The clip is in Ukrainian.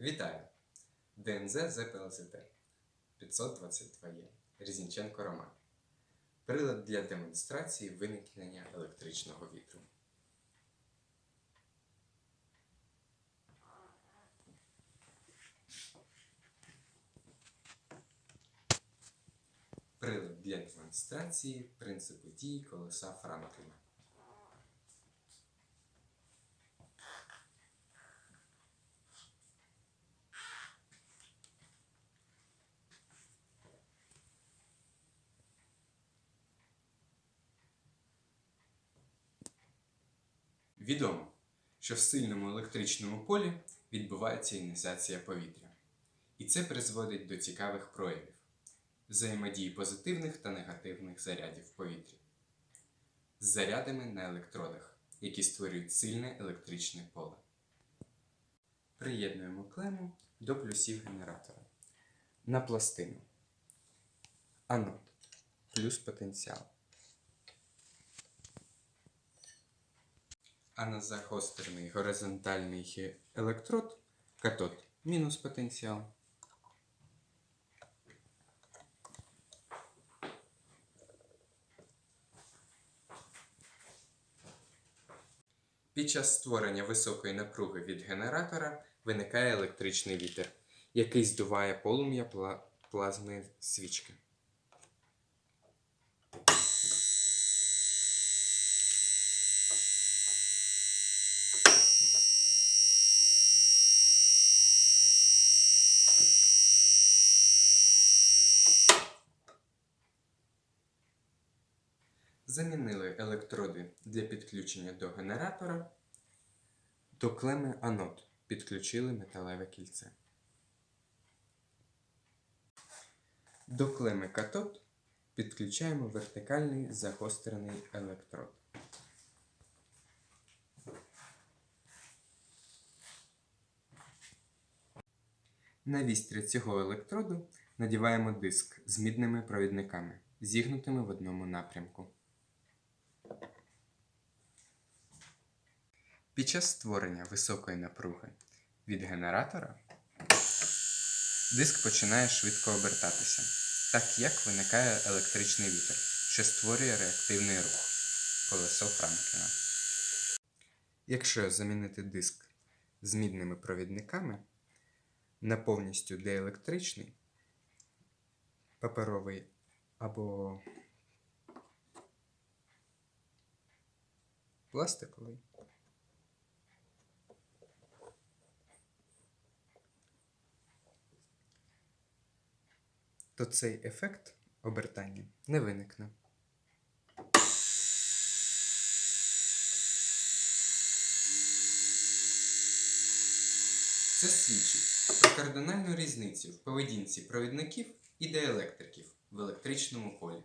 Вітаю! ДНЗ ЗПЛЗТ 522 є. Різніченко Роман. Прилад для демонстрації виникнення електричного вітру. Прилад для демонстрації принципу дії колеса Франкліна. Відомо, що в сильному електричному полі відбувається іонізація повітря. І це призводить до цікавих проявів взаємодії позитивних та негативних зарядів в повітрі з зарядами на електродах, які створюють сильне електричне поле. Приєднуємо клему до плюсів генератора на пластину. Анод плюс потенціал. А на загострений горизонтальний електрод катод мінус потенціал. Під час створення високої напруги від генератора виникає електричний вітер, який здуває полум'я пла- плазми свічки. Замінили електроди для підключення до генератора. До клеми анод підключили металеве кільце. До клеми катод підключаємо вертикальний загострений електрод. На вістря цього електроду надіваємо диск з мідними провідниками, зігнутими в одному напрямку. Під час створення високої напруги від генератора диск починає швидко обертатися, так як виникає електричний вітер, що створює реактивний рух колесо Франкліна. Якщо замінити диск з мідними провідниками на повністю деелектричний, паперовий або пластиковий, то цей ефект обертання не виникне. Це свідчить про кардинальну різницю в поведінці провідників і диелектриків в електричному полі.